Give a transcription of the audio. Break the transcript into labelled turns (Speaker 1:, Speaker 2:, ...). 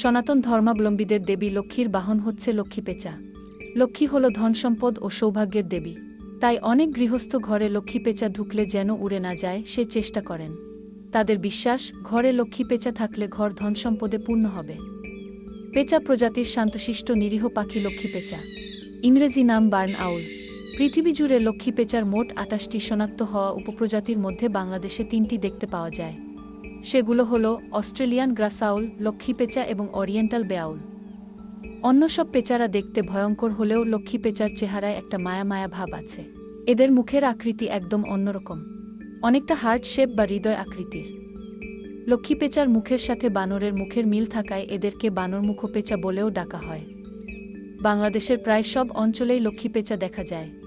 Speaker 1: সনাতন ধর্মাবলম্বীদের দেবী লক্ষ্মীর বাহন হচ্ছে লক্ষ্মী পেঁচা। লক্ষ্মী হল ধনসম্পদ ও সৌভাগ্যের দেবী। তাই অনেক গৃহস্থ ঘরে লক্ষ্মী পেঁচা ঢুকলে যেন উড়ে না যায়, সে চেষ্টা করেন। তাদের বিশ্বাস, ঘরে লক্ষ্মী পেঁচা থাকলে ঘর ধনসম্পদে পূর্ণ হবে। পেঁচা প্রজাতির শান্তশিষ্ট নিরীহ পাখি লক্ষ্মী পেঁচা। ইংরেজি নাম বার্ন আউল। পৃথিবী জুড়ে লক্ষ্মী পেঁচার মোট আটাশটি শনাক্ত হওয়া উপপ্রজাতির মধ্যে বাংলাদেশে তিনটি দেখতে পাওয়া যায়। সেগুলো হল অস্ট্রেলিয়ান গ্রাসাউল, লক্ষ্মী পেঁচা এবং অরিয়েন্টাল বেআউল। অন্য সব পেঁচারা দেখতে ভয়ঙ্কর হলেও লক্ষ্মী পেঁচার চেহারায় একটা মায়া মায়া ভাব আছে। এদের মুখের আকৃতি একদম অন্যরকম। অনেকটা হার্ট শেপ বা হৃদয় আকৃতির। লক্ষ্মী পেঁচার মুখের সাথে বানরের মুখের মিল থাকায় এদেরকে বানরমুখ পেঁচা বলেও ডাকা হয়। বাংলাদেশের প্রায় সব অঞ্চলেই লক্ষ্মী পেঁচা দেখা যায়।